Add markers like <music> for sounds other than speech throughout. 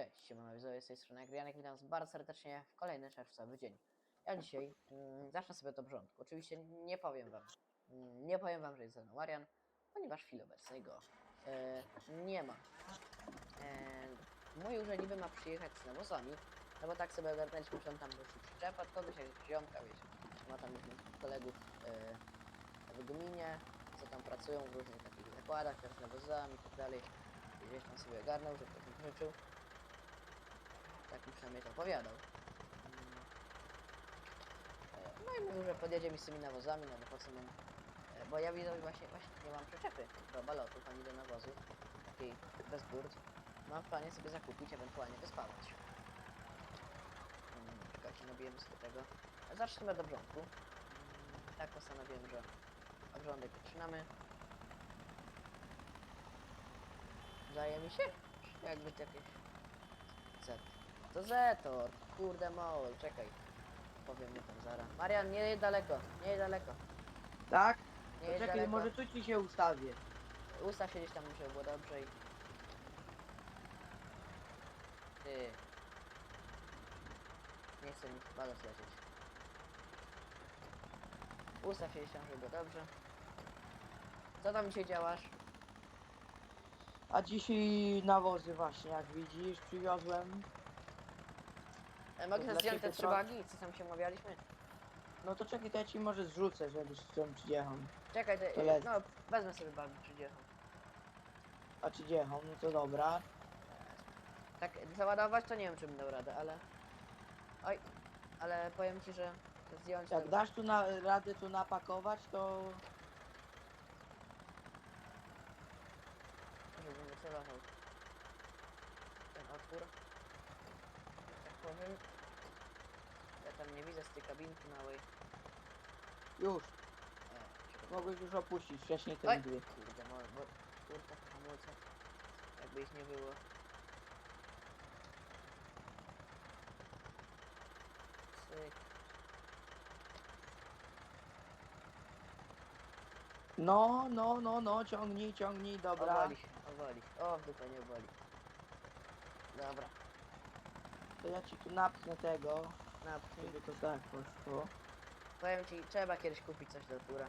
Cześć, siemano widzowie, z tej strony Agrianek, witam was bardzo serdecznie w kolejny czerwcowy dzień. Ja dzisiaj mm, zacznę sobie od początku. Oczywiście nie powiem wam, mm, nie powiem wam, że jest ze mną Marian, ponieważ w chwili obecnej go e, nie ma. E, mój urząd niby ma przyjechać z nawozami, no bo tak sobie ogarnęliśmy, że on tam musi przyczepa, od kogoś jakiegoś ziomka, wiecie, ma tam kolegów e, w gminie, co tam pracują w różnych takich zakładach, też z nawozami i tak dalej. Gdzieś tam sobie ogarnął, że ktoś mi pożyczył. Mi przynajmniej to opowiadał. Mm. E, No i mówił, że podjedzie mi z tymi nawozami, no bo po co mam... e, Bo ja widzę właśnie, właśnie nie mam przyczepy do balotów ani do nawozu, takiej bez burt. Mam w planie sobie zakupić, ewentualnie wyspawać. Mm, Czekajcie, nabijemy sobie tego. Zacznijmy od obrządku. Mm, Tak postanowiłem, że obrządek zaczynamy. Daje mi się? Jakby to jakieś... Z. To Zetor! Kurde mol, czekaj. Powiem mu tam zaraz. Marian, nie jedź daleko, nie jedź daleko. Tak? Nie jedź czekaj, daleko. może tu ci się ustawię. Ustaw się gdzieś tam, żeby było dobrze i... Ty... Nie chcę mi balot lecieć. Ustaw się gdzieś tam, żeby było dobrze. Co tam dzisiaj działasz? A dzisiaj nawozy właśnie, jak widzisz, przywiozłem. E, mogę dla zdjąć te ciebie trzy to- wagi, co tam się umawialiśmy? No to czekaj, to ja ci może zrzucę, żebyś z tym przyjechał. Czekaj, to, To lec. no wezmę sobie bagi, przyjechał. A czy jechał, no to dobra. Tak, załadować to nie wiem, czy bym dał radę, ale... Oj, ale powiem ci, że zdjąć Jak to- dasz tu na, radę tu napakować, to żebym wycelował ten otwór. że Tak powiem. Tam nie widzę z tej kabinki małej. już. E. Mogłeś już opuścić wcześniej Oj, ten dwie. kurde, mo, bo kurka hamulce. Jakby ich nie było. Cyk. No, no, no, no, ciągnij, ciągnij, dobra. Owali owali. O, w dupę nie boli. Dobra, To ja ci tu napchnę tego, napchnij. żeby to tak poszło. Powiem ci, trzeba kiedyś kupić coś do tura.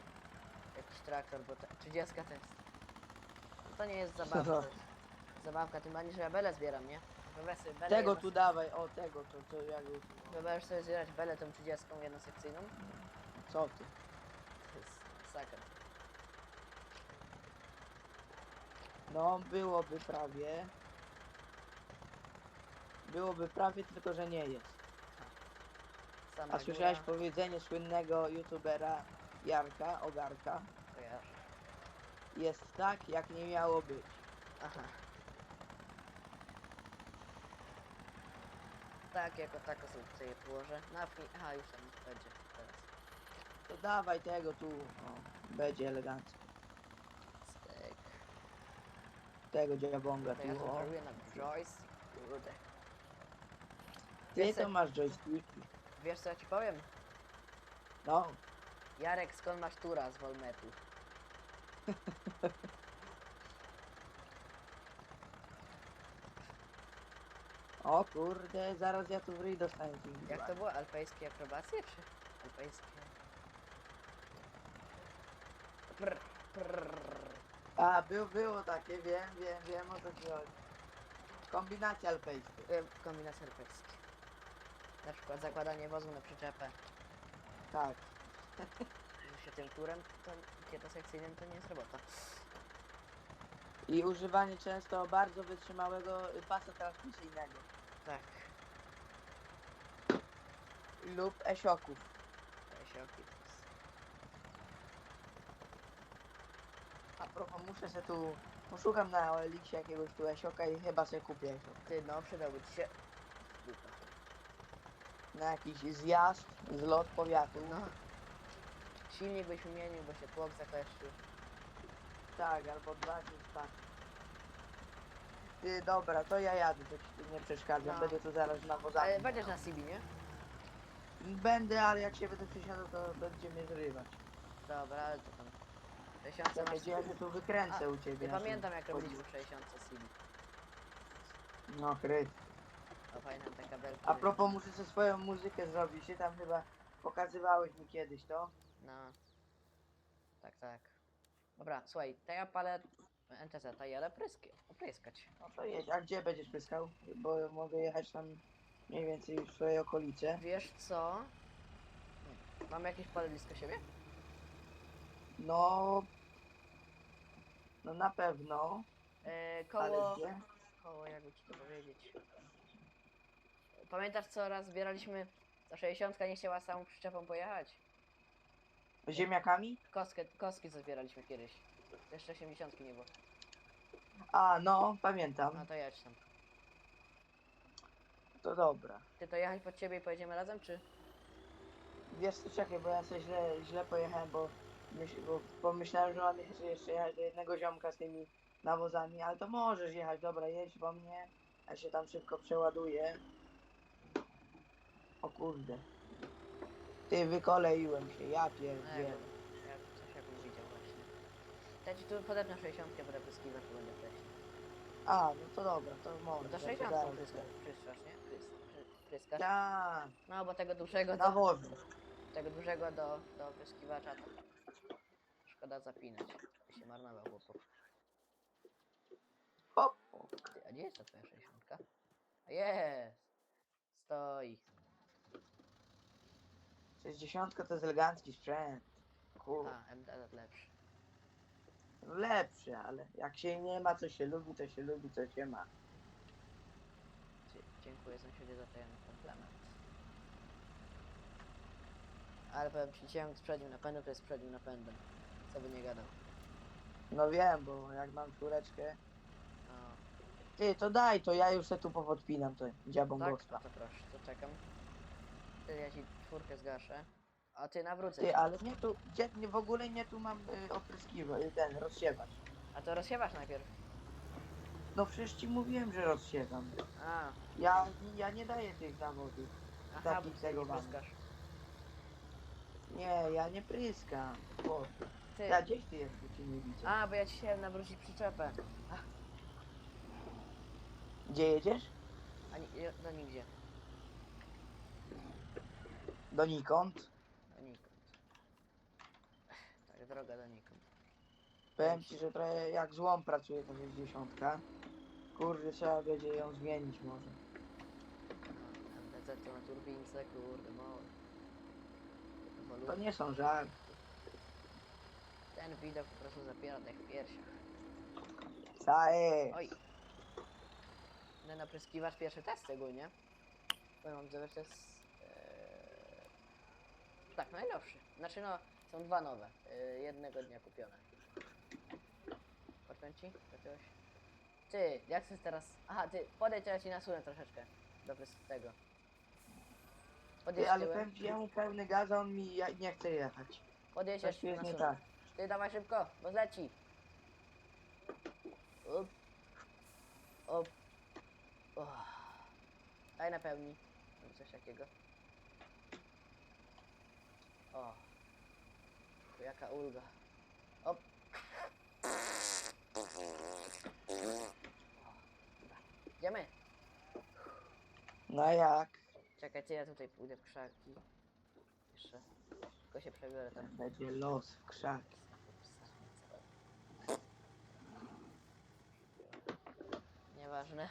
Jakiś traktor, bo ta 30 to jest. No to nie jest zabawka. to <laughs> jest Zabawka, tym bardziej, że ja belę zbieram, nie? Wyobraź sobie belę Tego jedno- tu dawaj, o tego, to, to jak już. Wyobraź sobie zbierać belę tą 30 jednosekcyjną? Co ty? To jest masakra. No, byłoby prawie. Byłoby prawie, tylko że nie jest. Sama A słyszałeś góra, powiedzenie słynnego youtubera Jarka, Ogarka? kojarzę. Jest tak, jak nie miało być. Aha. Tak, jako tako sobie tutaj położę. Napnij. Aha, już tam będzie teraz. To dawaj tego tu, o, będzie elegancko. Tego dziabonga To ja tu, o. na joystick. Kurde. Ty to masz joysticki. Wiesz co ja ci powiem? No, Jarek, skąd masz tura z Wolmetu? <laughs> o kurde, zaraz ja tu w ryj dostanę Jak to było? Alpejskie akrobacje czy alpejskie? Prr, prr. A, był, było takie, wiem, wiem, wiem o co ci chodzi. Kombinacja alpejska. Kombinacje alpejskie. Na przykład zakładanie wozu na przyczepę. Tak. <laughs> Że się tym turem, to jednosekcyjnym to nie jest robota. I używanie często bardzo wytrzymałego pasa transmisyjnego. Tak. Lub esioków. Esioki to jest... A propos, muszę se tu... Poszukam na OLX jakiegoś tu esioka i chyba sobie kupię esiok. Ty no, przydałby ci się... Na jakiś zjazd, zlot powiatu. No. Silnik byś wymienił, bo się tłok zakleszczył. Tak, albo dwa dni tak. Ty, dobra, to ja jadę, to ci tu nie przeszkadzam, No. będę tu zaraz na wozach. Ale będziesz na CB, nie? Będę, ale jak się będę przysiadał, to będzie mnie zrywać. Dobra, ale to tam... 60 Czekaj, masz... ja się tu wykręcę A, u ciebie. Nie na pamiętam jak chodzi. robiliśmy 60 CB. No, kryt. Kabelki. A propos, muszę sobie swoją muzykę zrobić. Ty tam chyba pokazywałeś mi kiedyś to. No. Tak, tak. Dobra, słuchaj, to ja palę NTZ, a jadę pryskie, opryskać. No to jedź. A gdzie będziesz pyskał? Bo mogę jechać tam mniej więcej w swojej okolice. Wiesz co? Mam jakieś pole blisko siebie? No... No na pewno. E, Ale koło, gdzie? koło, jakby ci to powiedzieć. Pamiętasz co raz zbieraliśmy, ta 60 nie chciała samą przyczepą pojechać? Ziemniakami? Kostkę, kostki co zbieraliśmy kiedyś. Jeszcze 80 nie było. A, no, pamiętam. No to jedź tam. To dobra. Ty to jechać pod ciebie i pojedziemy razem, czy? Wiesz co, czekaj, bo ja sobie źle, źle pojechałem, bo, myśl, bo pomyślałem, że mam jeszcze, jeszcze jechać do jednego ziomka z tymi nawozami, ale to możesz jechać, dobra, jedź po mnie, ja się tam szybko przeładuję. O kurde. Ty, wykoleiłem się, ja No, jak, pierdzielę. jak coś jakbyś widział właśnie. To Ja ci tu podepnę 60, będę pyskiwać, to będę wcześniej. A, no to dobra, to Bo może. to to 60 zaraz. pryskasz, pryskasz, nie? Prys, pry, pryskasz. Tak, No bo tego dużego do, nawozy. tego dużego do, do opryskiwacza to szkoda zapinać. By się marnował chłopów. Hop. Ty, a gdzie jest ta twoja 60? A jest! Stoi. 60 to jest elegancki sprzęt. A, MDZ lepszy. No lepszy, ale jak się nie ma, co się lubi, to się lubi, co się ma. Dzie- Dziękuję sąsiedzie za ten komplement. Ale powiem ci, ciąg z przednim napędem to jest przednim napędem. Co by nie gadał. No wiem, bo jak mam czwóreczkę. No, Ty, to daj, to ja już se tu powodpinam to dziabą tak? To proszę, to czekam. Ty, ja ci czwórkę zgaszę. A ty nawrócę Ty, ale nie tu, gdzie, nie, w ogóle nie tu mam y, opryskiwać, y, ten, rozsiewać. A to rozsiewasz najpierw. No przecież ci mówiłem, że rozsiewam. A, Ja, ja nie daję tych zawodów. aha, Taki bo ty tego nie pryskasz. Nie, ja nie pryskam. Bo, Ty, ja gdzieś ty jest, bo cię nie widzę. a, bo ja ci chciałem nawrócić przyczepę. Gdzie jedziesz? A nie, nie- no nigdzie. Donikąd. Donikąd. Tak, droga donikąd. Powiem ci, że trochę jak złom pracuje ta 60. Kurde, trzeba będzie ją zmienić może. No, MDZ to na turbince, kurde, mało. To nie są żarty. Ten widok po prostu zapiera dech w piersiach. Sae. Oj. No napryskiwacz pierwszy test ogólnie. Powiem wam, że. Tak, najnowszy. Znaczy no, są dwa nowe. E, jednego dnia kupione. Portłem ci? Jakiegoś? Ty, jak chcesz teraz... Aha, ty, podejdź, ja ci nasunę troszeczkę. Do tego. Podjedź Ty, ale tyłem. ci, ja mu pełny gaz, a on mi ja, nie chce jechać. Podjedź, ja Coś ci jest nie nasunę. tak. Ty dawaj szybko, bo zleci. Up. Up. Oh. Daj napełni. Albo coś takiego. O. Jaka ulga. Op. Idziemy. No jak? Czekaj, ty ja tutaj pójdę w krzaki. Jeszcze. Tylko się przebiorę tam. Będzie los w krzaki. Nieważne.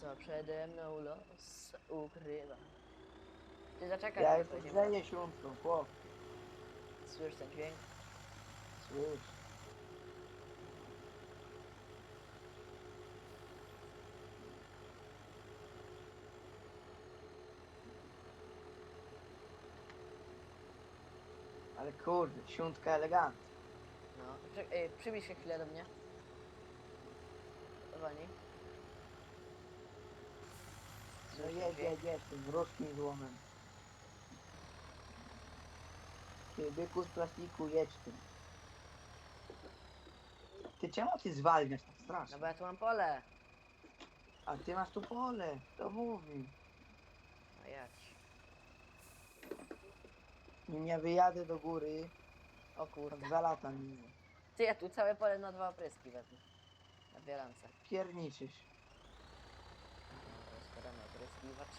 Co przede mną los ukrywa. Ty zaczekaj, Ja już grzeję siunką, chłop. Słyszysz ten dźwięk? Słysz. Ale kurde, siuntka elegancka. No. Czek- Ej, przybliż się chwilę do mnie. Powolniej. No Słyszysz ten jedź, dźwięk? jedź, jedź tym ruskim złomem. Ty, byku z plastiku, jedź tym. Ty czemu ty zwalniasz tak No strasznie? bo ja tu mam pole. A ty masz tu pole, to mówi. A ja ci. Nim ja wyjadę do góry, O to kurde. dwa lata minie. Ty, ja tu całe pole na dwa opryski wezmę. na bielance. Pierniczysz. Rozkładamy opryskiwacz.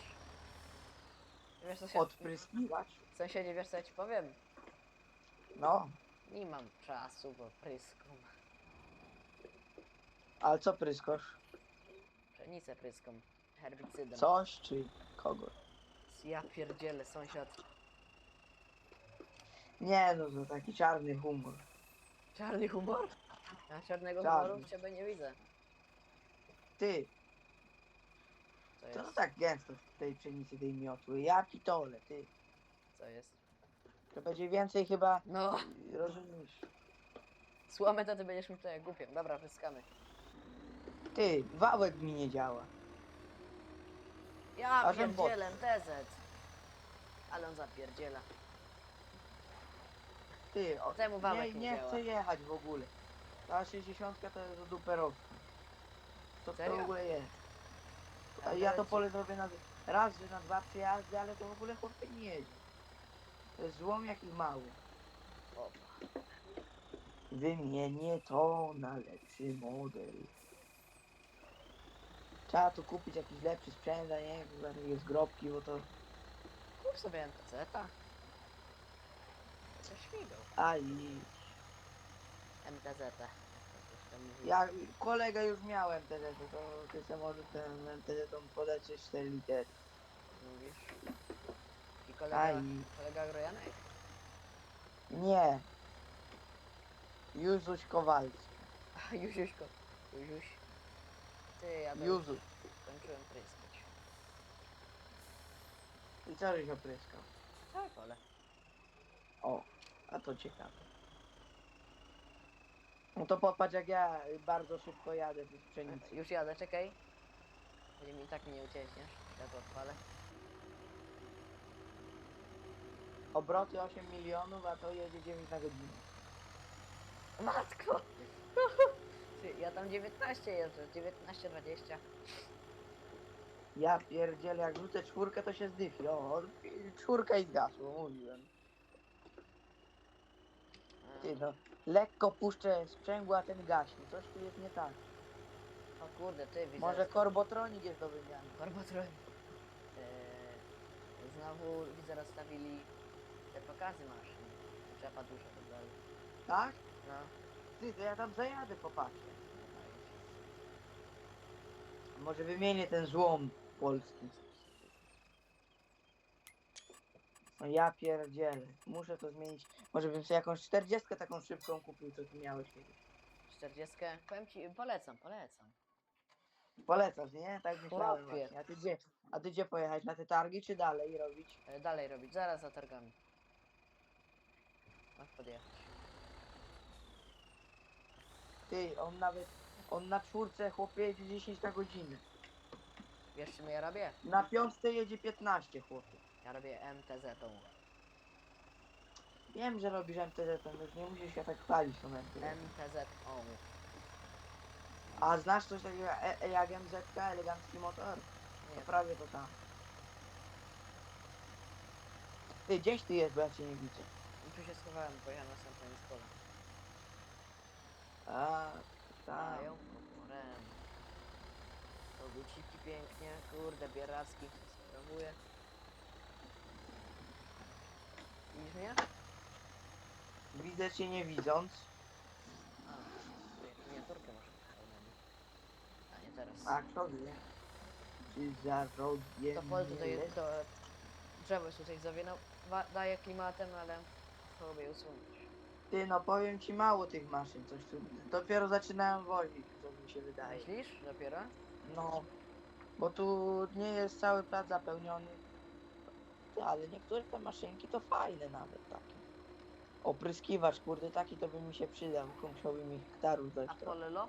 Wiesz co się... Odpryskiwać. Sąsiedzie, wiesz co ja ci powiem? No, Nie mam czasu, bo pryską. ale co pryskosz? Pszenicę pryską. Herbicydem. Coś czy kogoś? Ja pierdzielę, sąsiad. Nie no, to taki czarny humor. Czarny humor? Ja czarnego Czarny. humoru w ciebie nie widzę. Ty, Co to jest? tak gęsto w tej pszenicy tej miotły. Ja pitole, ty. Co jest? To będzie więcej chyba, No, rozumiesz? słomę to ty będziesz mi tutaj głupiem. Dobra, wyskamy. Ty, wałek mi nie działa. Ja A ten bot. pierdzielę, TZ. Ale on zapierdziela. Ty, o, Temu wałek nie, nie nie działa. chcę jechać w ogóle. Ta 60 to jest duperowka. Co to w ogóle jest? A ja to pole zrobię na raz, że na dwa przyjazdy, ale to w ogóle chłopie nie jedzie. To jest złom jaki mały. Opa. Wymienię to na lepszy model. Trzeba tu kupić jakiś lepszy sprzęt, a nie takie zgrobki, bo to... Kup sobie NTZ-a. Co śmigał? Aj, MTZ. jak ktoś tam mówi. ja, kolega już miał MTZ, to ty se może ten MTZ polecieć 4 litery. Mówisz? Kolega, Aj, kolega Grojanek? nie. Juzuś Kowalski. A, Juziuśko. Juziuś. Ty, ja bym Juzuś. skończyłem pryskać. I co żeś opryskał? Całe pole. O, a to ciekawe. No to popatrz jak ja bardzo szybko jadę w pszenicy. Już jadę, czekaj. Będzie mi tak nie uciekniesz. Ja to odpalę. Obroty 8 milionów, a to jedzie 9 na godzinę. Matko! <laughs> Ty, ja tam 19 jeżdżę, 19, 20. Ja pierdzielę, jak rzucę czwórkę to się zdyfi. O, czwórka i zgasło, mówiłem. Ty no, lekko puszczę sprzęgło, a ten gaśnie. Coś tu jest nie tak. O kurde, ty widzę. Może korbotronik jest do wymiany. Korbatron. Eee, znowu widzę rozstawili te pokazy maszyn. Czepa dużo tak dalej. Tak? No. Ty, to ja tam zajadę, popatrzę. Może wymienię ten złom polski. No ja pierdzielę. Muszę to zmienić. Może bym sobie jakąś 40 taką szybką kupił, co ty miałeś kiedyś. 40. Powiem ci, polecam, polecam. Polecasz, nie? Tak myślałem Chłopie. właśnie. A ty gdzie? A ty gdzie pojechać? Na te targi czy dalej robić? E, dalej robić, zaraz za targami. Masz podjechać. Ty, on nawet, on na czwórce chłopie jedzie 10 na godzinę. Wiesz czym ja robię? Na piątce jedzie 15 chłopie. Ja robię MTZ-ą. Wiem, że robisz MTZ, to już nie musisz się tak chwalić tą MTZ. MTZ-ą. A znasz coś takiego e- e- jak MZK, elegancki motor? To Nie, prawie to tam. Ty, gdzieś ty jest, bo ja cię nie widzę. Tu się schowałem, pojechałem na sam koniec pola. A, tam. Dają poporem. Koguciki pięknie, kurde, bieracki sprawuje. Widzisz mnie? Widzę cię nie widząc. A, tutaj miniaturkę może pełnemu. A nie teraz. A kto wie? Czy zarobię To pole tutaj, to drzewo jest tutaj zawinął, daje klimatem, ale usunąć. Ty, no powiem ci mało tych maszyn, coś tu. Dopiero zaczynają wozić, co mi się wydaje. Myślisz dopiero? No, bo tu nie jest cały plac zapełniony. Ty, ale niektóre te maszynki to fajne nawet takie. Opryskiwacz, kurde, taki to by mi się przydał, tylko musiałby mi hektarów dać. A trochę. polelo?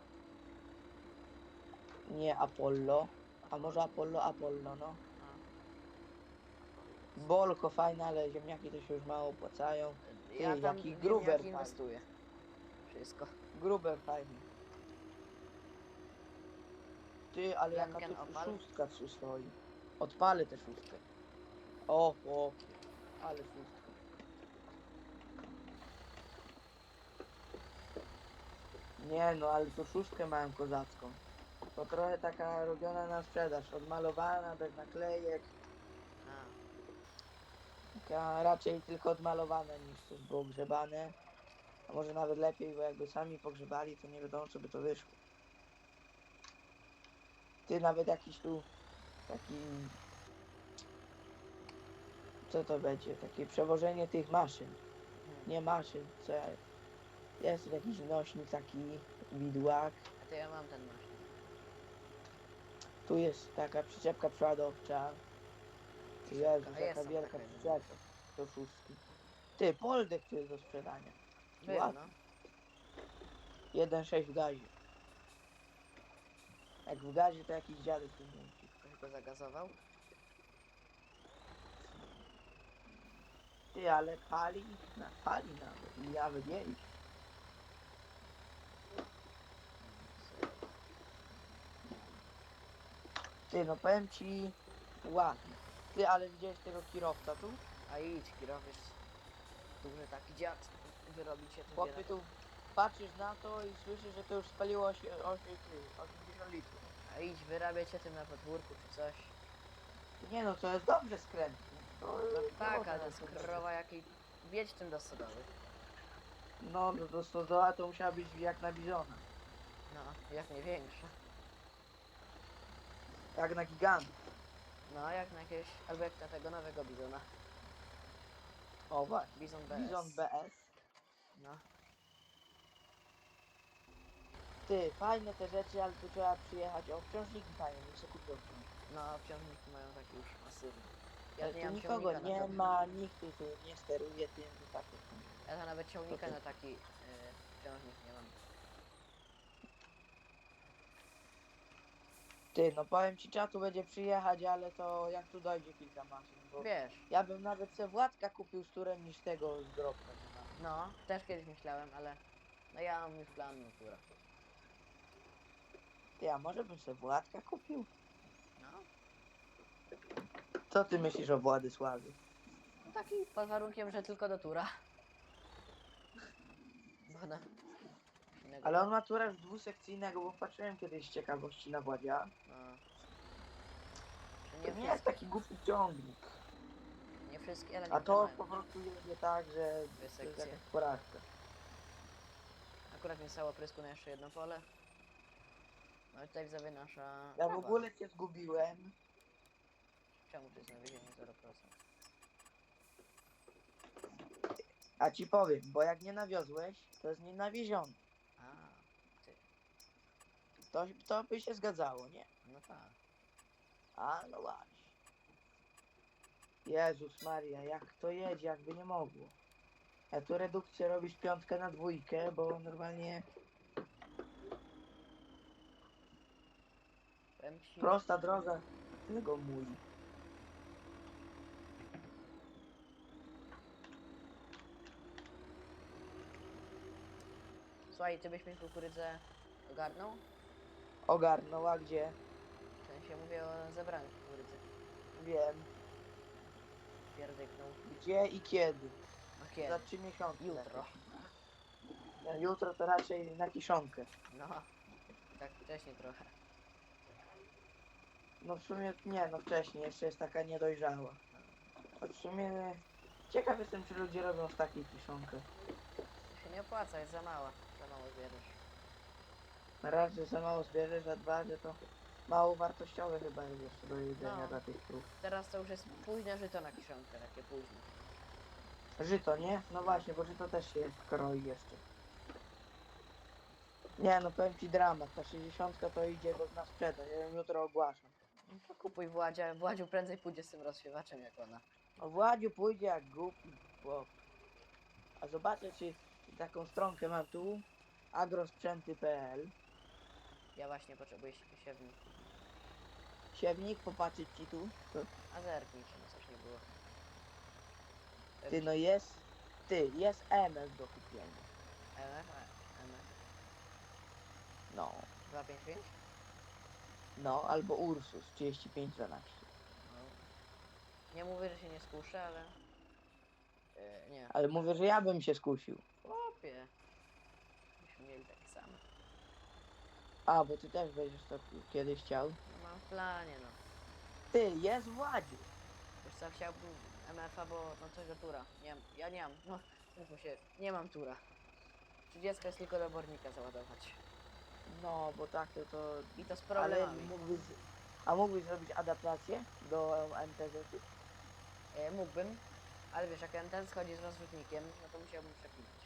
Nie Apollo, a może Apollo, Apollo, no. Bolko fajne, ale ziemniaki to się już mało opłacają. Ja tam jaki wiem, gruber jak fajny. inwestuję. Wszystko. Gruber fajny. Ty, ale jaka tu opal? szóstka tu stoi. Odpalę tę szóstkę. O, chłopie, ale szóstka. Nie no, ale to szóstkę mają kozacką. To trochę taka robiona na sprzedaż, odmalowana, bez naklejek. A, raczej tylko odmalowane niż coś było grzebane. A może nawet lepiej, bo jakby sami pogrzebali, to nie wiadomo co by to wyszło. Ty nawet jakiś tu taki... Co to będzie? Takie przewożenie tych maszyn. Nie maszyn, co ja... Jest jakiś nośnik taki, widłak. A to ja mam ten masz. Tu jest taka przyczepka przeładowcza. Jezu, A jaka wielka taka przyczepka do szóstki. Ty, poldek tu jest do sprzedania. Był, Ładny. no. 1,6 w gazie. Jak w gazie, to jakiś dziadek tu musi. Ktoś go zagazował. Ty, ale pali, na, pali nawet. I nawet jeść. Ty, no powiem ci, ładnie. Ty, ale widziałeś tego kierowca tu? A idź, kierowiec. Duży taki dziad. Wyrobić się tu Chłopie, tu patrzysz na to i słyszysz, że to już spaliło osie- osie- ty, 80 litrów. A idź, wyrabiać się tym na podwórku czy coś. Nie no, to jest dobrze skrętne. To, No tak, ale to tym jest krowa jakiej... Wiedź tym do stodoły. No, no to stodoła to musiała być jak na bizona. No, jak nie większa. Jak na gigant. No, jak na jakieś... Albo jak na tego nowego bizona. O właśnie. Bizon BS. Bizon BS. No. Ty, fajne te rzeczy, ale tu trzeba przyjechać. O, wciążniki fajne, nie chcę kupić wciąż. No, wciągniki mają taki już masywny. Ja nie tu mam nikogo ciągnika nie na ma, nikt tu tu nie steruje tym, to tak. Ja to nawet ciągnika ty? na taki yy, ciągnik nie mam. Ty, no powiem ci, trzeba tu będzie przyjechać, ale to jak tu dojdzie kilka maszyn, bo Wiesz, ja bym nawet se Władka kupił z turem niż tego z drobka. no, też kiedyś myślałem, ale... No ja mam już plan natura. Ty, a może bym se Władka kupił? No, Co ty myślisz o Władysławie? no taki pod warunkiem, że tylko do tura. Bo na... innego- Ale on ma turę już dwusekcyjnego, bo patrzyłem kiedyś z ciekawości na Władzia. No. Że To nie, jest taki głupi ciągnik. nie wszystkie, A to niektóre po mają. prostu jedzie tak, że Dwie to jest sekcje. jakaś porażka. Akurat nie stało prysku na jeszcze jedno pole. No i tutaj widzowie nasza... Ja w trawa. ogóle cię zgubiłem. Czemu to jest nawiezienie 0%? A ci powiem, bo jak nie nawiozłeś, to jest nienawieziony. A, To, to by się zgadzało, nie? no tak. A no właśnie. Jezus Maria, jak to jedzie, jakby nie mogło. Ja tu redukcję robisz piątkę na dwójkę, bo normalnie prosta droga tego mój. Słuchaj, ty byś mi kukurydzę ogarnął? Ogarnął, a gdzie? W sensie mówię o zebraniu kukurydzy. Wiem. Pierdyknął. Gdzie i kiedy? No kiedy? Za trzy miesiące. Jutro. No, jutro to raczej na kiszonkę. No, tak wcześniej trochę. No w sumie nie, no wcześniej, jeszcze jest taka niedojrzała. Choć w sumie ciekaw jestem, czy ludzie robią z takiej kiszonkę. To się nie opłaca, jest za mała. Za mało. Na raz, że za mało zbierzesz, a dwa, że to mało wartościowe chyba jest jeszcze do jedzenia No. dla tych krów. Teraz to już jest późne żyto na kiszonkę, takie późne. Żyto, nie? No właśnie, bo żyto też się kroi jeszcze. Nie, no powiem ci dramat, ta 60 to idzie do na sprzedaż, ja ją jutro ogłaszam. No to kupuj Władzia, Władziu prędzej pójdzie z tym rozsiewaczem jak ona. O Władziu pójdzie jak głupi chłop. A zobaczę, czy taką stronkę mam tu, agrosprzęty.pl Ja właśnie potrzebuję sie- siewnik. Siewnik, popatrzeć ci tu. A zerknij, czy no coś nie było. ty, no jest, ty, jest MS do kupienia. MF, MF, No, 255? no, albo Ursus 3512. No. Nie mówię, że się nie skuszę, ale... Yy, nie. Ale mówię, że ja bym się skusił. Chłopie. Myśmy mieli takie same. A, bo ty też będziesz to kiedyś chciał. No, mam w planie, no. Ty, jest Władziu. Wiesz co, chciałbym MF-a, bo no tego tura. Nie mam, ja nie mam, no, mówmy się, nie mam tura. 30 jest tylko do obornika załadować. No, bo tak to... to I to z ale problemami. mógłbyś... A mógłbyś zrobić adaptację do MTZ? E, mógłbym, ale wiesz, jak ten schodzi z rozrzutnikiem, no to musiałbym przepinać.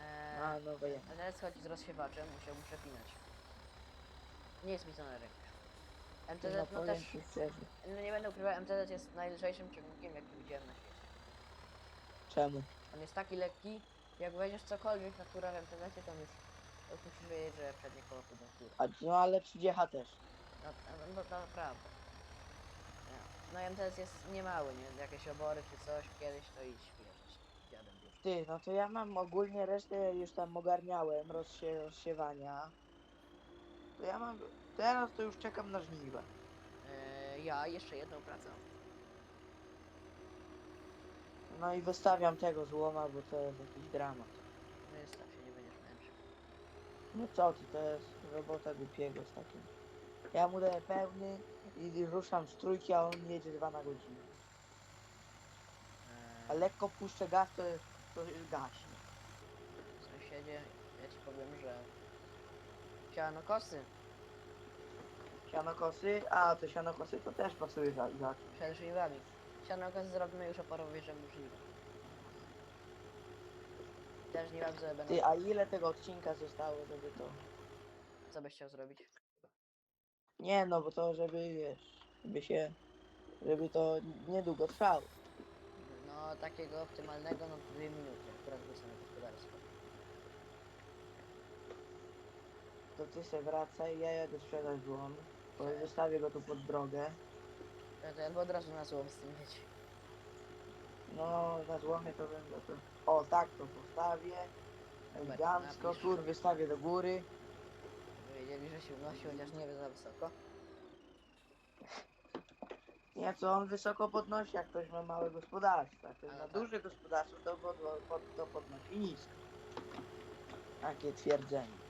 E, A, no wiem. ten schodzi z rozsiewaczem, musiałbym przepinać. Nie jest mi to na rękę. MTZ, No, no też, no nie będę ukrywał, MTZ jest najlżejszym ciągnikiem, jaki widziałem na świecie. Czemu? On jest taki lekki, jak weźmiesz cokolwiek na turę w MTZ, to już, to już musisz wiedzieć, że przednie koło pójdą w górę. A, no ale 30 też. No, no, no to naprawdę. Nie. No MTZ jest niemały, nie? Jakieś obory czy coś, kiedyś to dziadem już. Ty, no to ja mam ogólnie resztę już tam ogarniałem, rozsie, rozsiewania. To ja mam, teraz to już czekam na żniwa. E, ja jeszcze jedną pracę. No i wystawiam tego złoma, bo to jest jakiś dramat. Wystaw się, nie będziesz męczył. No co ty, to jest robota głupiego z takim. Ja mu daję pełny i ruszam z trójki, a on jedzie dwa na godzinę. A E, lekko puszczę gaz, to, to gaśnie. sąsiedzie, ja ci powiem, że siano kosy Sianokosy, a to sianokosy to też pasuje za, za przed żniwami. Siano kosy zrobimy już oporowy żemu żniwa. Też żniwa sobie będą... Ty, a ile tego odcinka zostało, żeby to... Co byś chciał zrobić? Nie no, bo to żeby, wiesz, żeby się... Żeby to niedługo trwało. No takiego optymalnego, no dwie minuty, akurat wrócę na gospodarstwo. To ty se wracaj, ja jadę sprzedać złom. Bo wystawię go tu pod drogę. No to albo od razu na złom z tym mieć. No, na złomie to będę to... O, tak to postawię. Elegancko, napisz. tur wystawię do góry. Wiedzieli, że się unosi, chociaż nie za wysoko. Nie, co on wysoko podnosi, jak ktoś ma małe gospodarstwo. Jak ktoś ma tak. duże gospodarstwo, to, pod, pod, to podnosi nisko. Takie twierdzenie.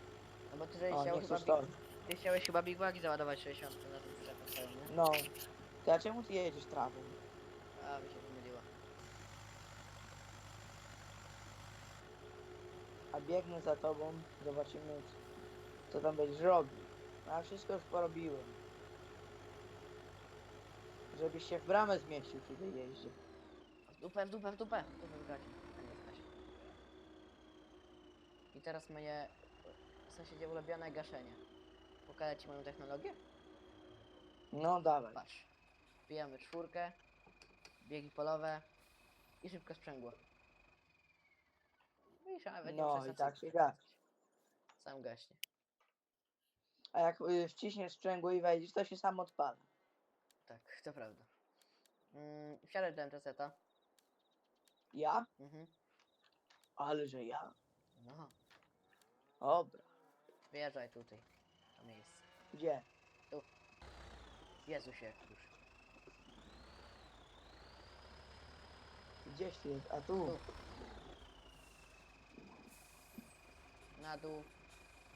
No bo ty, O, chciał nie chyba chcę stoi. big, ty chciałeś chyba Big Wagi załadować 60 na tym przepędzeniu, nie? No. To a czemu ty jedziesz trawą? A, mi się pomyliło. A biegnę za tobą, zobaczymy co tam będziesz robił. No, a wszystko już porobiłem. Żebyś się w bramę zmieścił, kiedy jeździ. W dupę, w dupę, w dupę! W dupę w gacie. A nie w gacie. I teraz moje, w sensie ulubione gaszenie. Pokażę ci moją technologię? No dawaj. Patrz. Wbijamy czwórkę, biegi polowe i szybko sprzęgło. No i trzeba będzie No i tak się gasi. Sam gaśnie. A jak y, wciśniesz sprzęgło i wejdziesz, to się sam odpala. Tak, to prawda. Mm, wsiadaj do MTZ-a. Ja? Mhm. Ale że ja. No, Dobra. Wyjeżdżaj tutaj. To miejsce. Gdzie? Jezusie, już. Gdzieś ty jest? A tu. Tu. Na dół.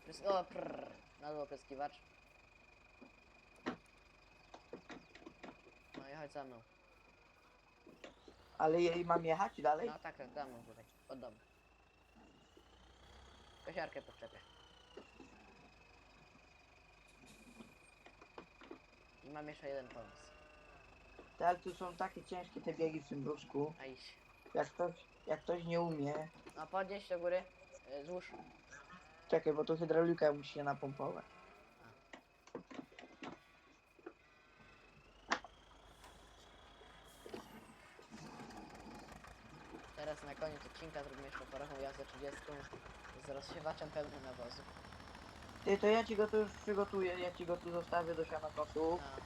Prys- o, prrr. Na dół opryskiwacz. No i chodź za mną. Ale jej mam jechać dalej? No tak, tak, za mną tutaj, pod dom. Kosiarkę podczepię. I mam jeszcze jeden pomysł. Ale tu są takie ciężkie te biegi w tym brzuszku. A iść. Jak ktoś, jak ktoś nie umie. No podnieś do góry. y, Złóż. Czekaj, bo tu hydraulika musi się napompować. Teraz na koniec odcinka zrobimy jeszcze porachą jazdę 30 z rozsiewaczem pełnym nawozu. Ty, to ja ci go tu już przygotuję, ja ci go tu zostawię do sianokosów. No,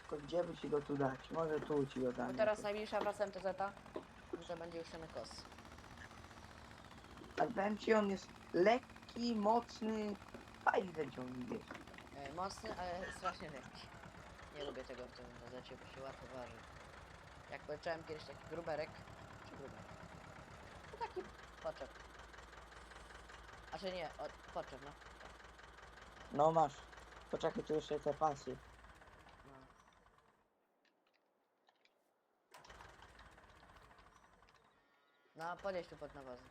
Tylko gdzie by ci go tu dać? Może tu ci go dam. teraz najbliższa praca MTZ, to będzie już ten kos. Ale powiem ci, on jest lekki, mocny. Fajny ten ciągnik jest. E, mocny, ale strasznie lekki. Nie lubię tego w tym MTZ, bo się łatwo waży. Jak policzyłem kiedyś taki gruberek, czy gruberek? No taki poczep. A czy nie, od, poczep, no. No masz. Poczekaj, tu jeszcze te pasy. no. No, podjedź tu pod nawozy.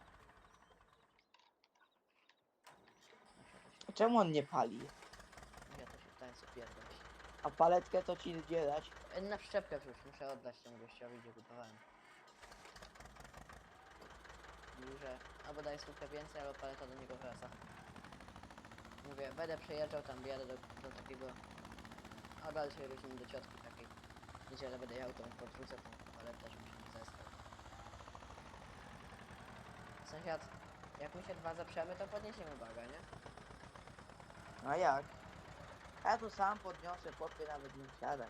No, Czemu on nie pali? ja to się w tańcu pierdolę. A paletkę to ci gdzie dać? Na przyczepkę wrzuć, muszę oddać temu gościowi, gdzie kupowałem. Mówi, że albo daje stówkę więcej, albo paleta do niego wraca. Mówię, będę przejeżdżał tam, jadę do, do takiego... A dalej sobie weźmiemy do ciotki takiej. Niedzielę będę jechał, to podrzucę tą paletę, żeby się nie zesrał. Sąsiad, jak my się dwa zaprzemy, to podniesiemy baga, nie? A jak? Ja tu sam podniosę, popie nawet nie siadaj.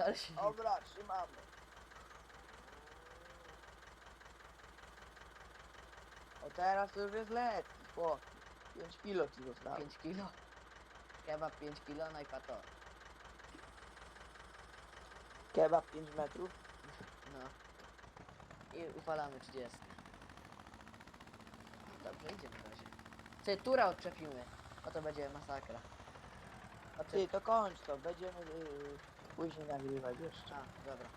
Ale się... Dobra, trzymamy. O teraz to już jest lekki, chłop. 5 kilo ci zostało. 5 kilo. Kebab 5 kilo, no i pato. Kebab 5 metrów. No. I upalamy 30. Dobrze, idzie na razie. Ty, tura odczepimy. O to będzie masakra. Odczep... Ty, to kończ to, będziemy yy, później nagrywać jeszcze. A, dobra.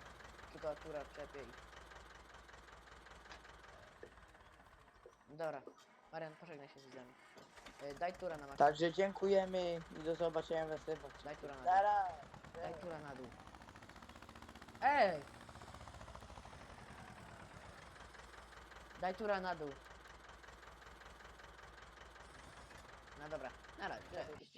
Tylko tura odczepię i... Dobra. Marian, pożegnaj się z widzami. Y, Daj tura na maksa. Także dziękujemy i do zobaczenia w następnym odcinku. Daj tura na dół. Zaraz! Daj tura na dół. Ej! Daj tura na dół. No dobra, na razie. Cześć.